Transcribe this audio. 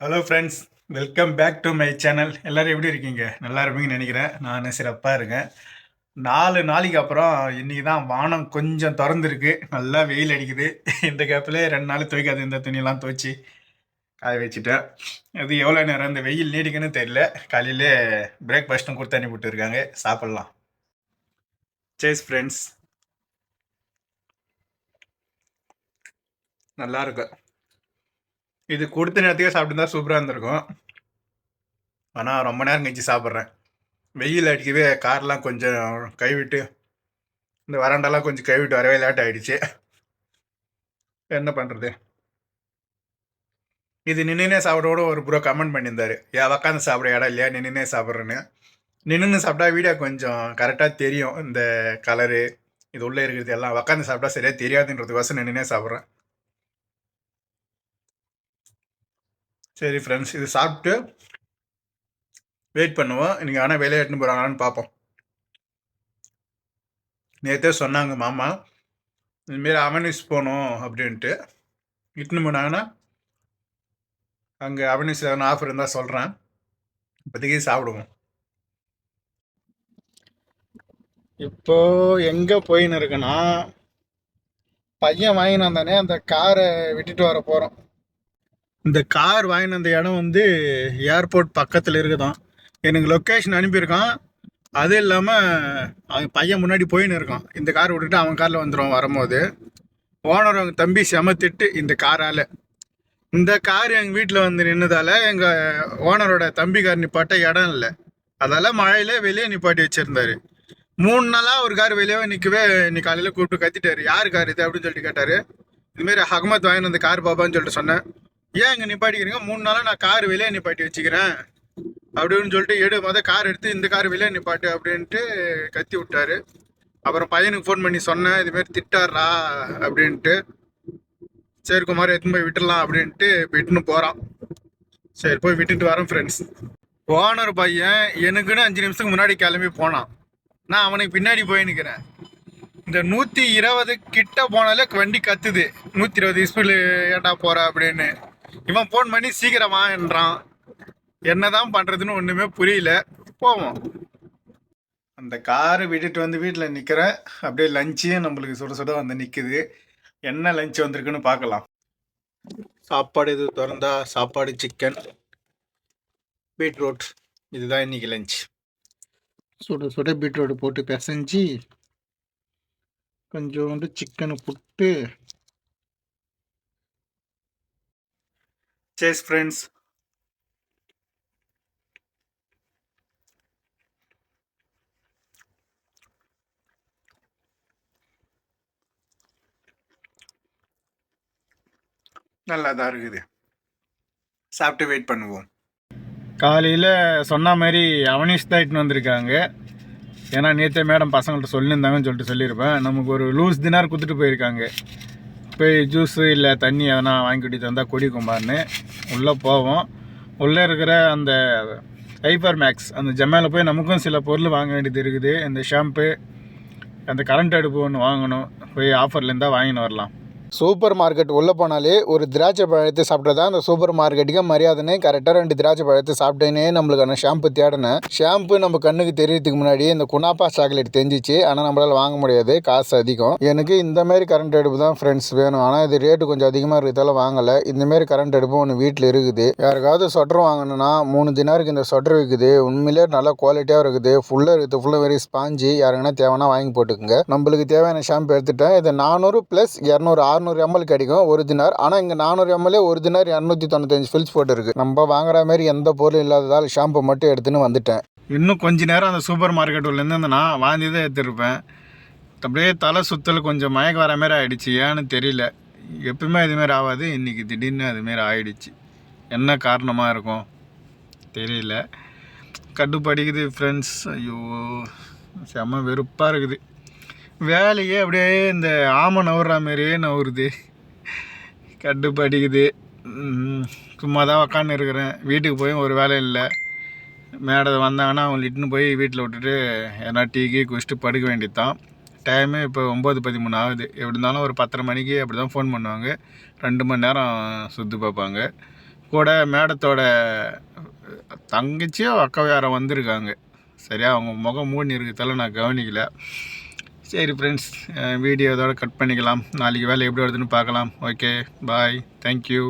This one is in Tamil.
Hello friends welcome back to my channel எல்லோரும் எப்படி இருக்கீங்க? நல்லா இருப்பீங்கன்னு நினைக்கிறேன். நான் சிறப்பாக இருக்கேன். நாலு நாளைக்கு அப்புறம் இன்றைக்கி தான் வானம் கொஞ்சம் திறந்துருக்கு. நல்லா வெயில் அடிக்குது. இந்த கேப்பில் ரெண்டு நாள் துவைக்காது. இந்த துணியெல்லாம் துவைச்சி காய வச்சுட்டேன். அது எவ்வளோ நேரம் இந்த வெயில் நீடிக்குன்னு தெரியல. காலையில் பிரேக்ஃபாஸ்ட்டும் கொடுத்து அனுப்பி விட்டுருக்காங்க சாப்பிட்லாம். சேஸ் ஃப்ரெண்ட்ஸ் நல்லா இருக்கும் இது கொடுத்த நேரத்துக்கே சாப்பிட்டு சூப்பராக இருந்திருக்கும். ஆனால் ரொம்ப நேரம் கழிச்சு சாப்பிட்றேன். வெயில் அடிக்கவே கார்லாம் கொஞ்சம் கைவிட்டு இந்த வராண்டெல்லாம் கொஞ்சம் கைவிட்டு வரவே லேட் ஆகிடுச்சு என்ன பண்ணுறது இது நின்றுனே சாப்பிடோட ஒரு ப்ரோ கமெண்ட் பண்ணியிருந்தார். ஏன் உக்காந்து சாப்பிட இடம் இல்லையா? நின்றுனே சாப்பிட்றேன்னு. நின்று சாப்பிட்டா வீடியோ கொஞ்சம் கரெக்டாக தெரியும். இந்த கலரு இது உள்ளே இருக்கிறது எல்லாம். உக்காந்து சாப்பிட்டா சரியாக தெரியாதுன்றதுக்கோசம் நின்றுனே சாப்பிட்றேன். சரி ஃப்ரெண்ட்ஸ் இது சாப்பிட்டு வெயிட் பண்ணுவோம். இன்றைக்கி ஆனால் வெளியே எட்டுன்னு போகிறாங்களான்னு பார்ப்போம். நேற்றே சொன்னாங்க மாமா இதுமாரி அவனிஸ் போகணும் அப்படின்ட்டு. இட்டுன்னு போனாங்கன்னா அங்கே அவனிஸ் எதனா ஆஃபர் இருந்தால் சொல்கிறேன் இப்போதைக்கு சாப்பிடுவோம். இப்போ எங்கே போயின்னு இருக்குன்னா பையன் வாங்கினு வந்தானே அந்த காரை விட்டுட்டு வர போகிறோம் இந்த கார் வாங்கின அந்த இடம் வந்து ஏர்போர்ட் பக்கத்தில் இருக்குதான். எனக்கு லொக்கேஷன் அனுப்பியிருக்கான். அது இல்லாமல் அவன் பையன் முன்னாடி போயின்னு இருக்கான். இந்த கார் விட்டுட்டு அவன் காரில் வந்துடும் வரும்போது. ஓனர் அவங்க தம்பி செமத்திட்டு இந்த காரால். இந்த கார் எங்கள் வீட்டில் வந்து நின்னதால் எங்கள் ஓனரோட தம்பி கார் நிப்பாட்ட இடம் இல்லை. அதால் மழையில் வெளியே நிப்பாட்டி வச்சுருந்தாரு. மூணு நாளாக ஒரு கார் வெளியே நிற்கவே இன்னைக்கு காலையில் கூப்பிட்டு கத்திட்டாரு. யார் கார் இது? அப்படின்னு சொல்லிட்டு கேட்டார். இதுமாரி அகமத் வாங்கின அந்த கார் பாபான்னு சொல்லிட்டு சொன்னேன். ஏன் இங்கே நிப்பாட்டிக்கிறீங்க? மூணு நாளாக நான் கார் வெளியே நிப்பாட்டி வச்சுக்கிறேன். அப்படின்னு சொல்லிட்டு எடு மொதல் கார் எடுத்து இந்த கார் வெளியே நிப்பாட்டு அப்படின்ட்டு கத்தி விட்டாரு. அப்புறம் பையனுக்கு ஃபோன் பண்ணி சொன்னேன் இதுமாரி திட்டாரா அப்படின்ட்டு. சரி குமார் எடுத்துன்னு போய் விட்டுடலாம் அப்படின்ட்டு விட்டுன்னு போகிறான் சரி போய் விட்டுட்டு வரேன் ஃப்ரெண்ட்ஸ் ஓனர் பையன் எனக்குன்னு அஞ்சு நிமிஷத்துக்கு முன்னாடி கிளம்பி போனான். நான் அவனுக்கு பின்னாடி போய் நிற்கிறேன் இந்த நூற்றி இருபது கிட்ட போனாலே வண்டி கத்துது. நூற்றி இருபது ஸ்பீடு ஏட்டா போகிற அப்படின்னு. இவன் ஃபோன் பண்ணி சீக்கிரமா என்றான். என்னதான் பண்றதுன்னு ஒண்ணுமே புரியல. போவோம். அந்த காரை விட்டுட்டு வந்து வீட்டில் நிற்கிறேன் அப்படியே லஞ்சையும் நம்மளுக்கு சுட சுட வந்து நிற்குது என்ன லஞ்ச் வந்திருக்குன்னு பார்க்கலாம். சாப்பாடு இது திறந்தா சாப்பாடு சிக்கன் பீட்ரூட் இதுதான் இன்னைக்கு லஞ்ச் சுட சுட பீட்ரூட் போட்டு பிசைஞ்சு கொஞ்சோண்டு சிக்கனை புட்டு சேஸ் ஃப்ரெண்ட்ஸ் நல்லா தான் இருக்குது. சாப்பிட்டு வெயிட் பண்ணுவோம். காலையில் சொன்ன மாதிரி அவனிஷ் தான் இட்டுன்னு வந்திருக்காங்க. ஏன்னா நேற்று மேடம் பசங்கள்கிட்ட சொல்லியிருந்தாங்கன்னு சொல்லிட்டு சொல்லியிருப்பேன். நமக்கு ஒரு லூஸ் தினார் கொடுத்துட்டு போயிருக்காங்க. போய் ஜூஸு இல்லை தண்ணி எதனா வாங்கி குடித்து வந்தால் கும்பார்னு உள்ளே போவோம். உள்ளே இருக்கிற அந்த ஹைப்பர் மேக்ஸ் அந்த ஜம்மையில் போய் நமக்கும் சில பொருள் வாங்க வேண்டியது இருக்குது. இந்த ஷாம்பு அந்த கரண்ட் அடுப்பு ஒன்று வாங்கணும். போய் ஆஃபர்லேருந்தால் வாங்கின்னு வரலாம். சூப்பர் மார்க்கெட் உள்ளே போனாலே ஒரு திராட்சை பழத்தை சாப்பிட்டா அந்த சூப்பர் மார்க்கெட்டுக்கு மரியாதைன்னு கரெக்டாக ரெண்டு திராட்சை பழத்தை சாப்பிட்டேனே நம்மளுக்கான ஷாம்பு தேடினேன். ஷாம்பு நம்ம கண்ணுக்கு தெரியறதுக்கு முன்னாடி இந்த குனாப்பா சாக்லேட் தெரிஞ்சிச்சு. ஆனால் நம்மளால் வாங்க முடியாது. காசு அதிகம். எனக்கு இந்த மாதிரி கரண்ட் அடுப்பு தான் ஃப்ரெண்ட்ஸ் வேணும். ஆனால் இது ரேட்டு கொஞ்சம் அதிகமாக இருக்கிறதால வாங்கலை. இந்தமாரி கரண்ட் அடுப்பு ஒன்று வீட்டில் இருக்குது. யாருக்காவது சொட்டர் வாங்கணும்னா மூணு தினாருக்கு இந்த சொட்டர் இருக்குது உண்மையிலே நல்லா குவாலிட்டியாக இருக்குது. ஃபுல்லாக இருக்குது. ஃபுல்லாக வெரி ஸ்பாஞ்சு யாருங்கன்னா தேவைன்னா வாங்கி போட்டுக்கோங்க. நம்மளுக்கு தேவையான ஷாம்பு எடுத்துட்டேன். இது நானூறு ப்ளஸ் இரநூறு அறுநூறு எம்எல் கிடைக்கும் ஒரு தினார். ஆனால் இங்கே நானூறு எம்எல்ஏ ஒரு தினார் இரநூத்தி தொண்ணூத்தஞ்சு ஃபில்ஸ் போட்டுருக்கு. நம்ம வாங்குற மாதிரி எந்த பொருளும் இல்லாததால் ஷாம்பு மட்டும் எடுத்துன்னு வந்துட்டேன். இன்னும் கொஞ்ச நேரம் அந்த சூப்பர் மார்க்கெட் உள்ளேருந்து நான் வாந்தி தான் எடுத்துருப்பேன். அப்படியே தலை சுத்தல் கொஞ்சம் மயக்க வர மாதிரி ஆகிடுச்சு ஏன்னு தெரியல. எப்பவுமே இதுமாரி ஆகாது. இன்றைக்கி திடீர்னு அதுமாரி ஆயிடுச்சு. என்ன காரணமாக இருக்கும்? தெரியல. கட்டுப்படிக்குது ஃப்ரெண்ட்ஸ் ஐயோ செம்ம வெறுப்பாக இருக்குது. வேலையே அப்படியே இந்த ஆமை நவுற மாதிரியே நவுறுது கட்டுப்படிக்குது சும்மா தான் உக்காந்து இருக்கிறேன். வீட்டுக்கு போய் ஒரு வேலை இல்லை. மேடை வந்தாங்கன்னா அவங்க இட்டுன்னு போய் வீட்டில் விட்டுட்டு எதனா டீ கீ குடிச்சிட்டு படுக்க வேண்டியது தான் டைமு இப்போ ஒம்பது பதிமூணு ஆகுது. எப்படி இருந்தாலும் ஒரு பத்தரை மணிக்கு அப்படி தான் ஃபோன் பண்ணுவாங்க. ரெண்டு மணி நேரம் சுற்றி பார்ப்பாங்க. கூட மேடத்தோட தங்கச்சியோ அக்கா யாரோ வந்திருக்காங்க. சரியா அவங்க முகம் மூடி இருக்கிறதால நான் கவனிக்கலை. சரி ஃப்ரெண்ட்ஸ் வீடியோ இதோட கட் பண்ணிக்கலாம். நாளைக்கு வேலை எப்படி வருதுன்னு பார்க்கலாம். Okay bye thank you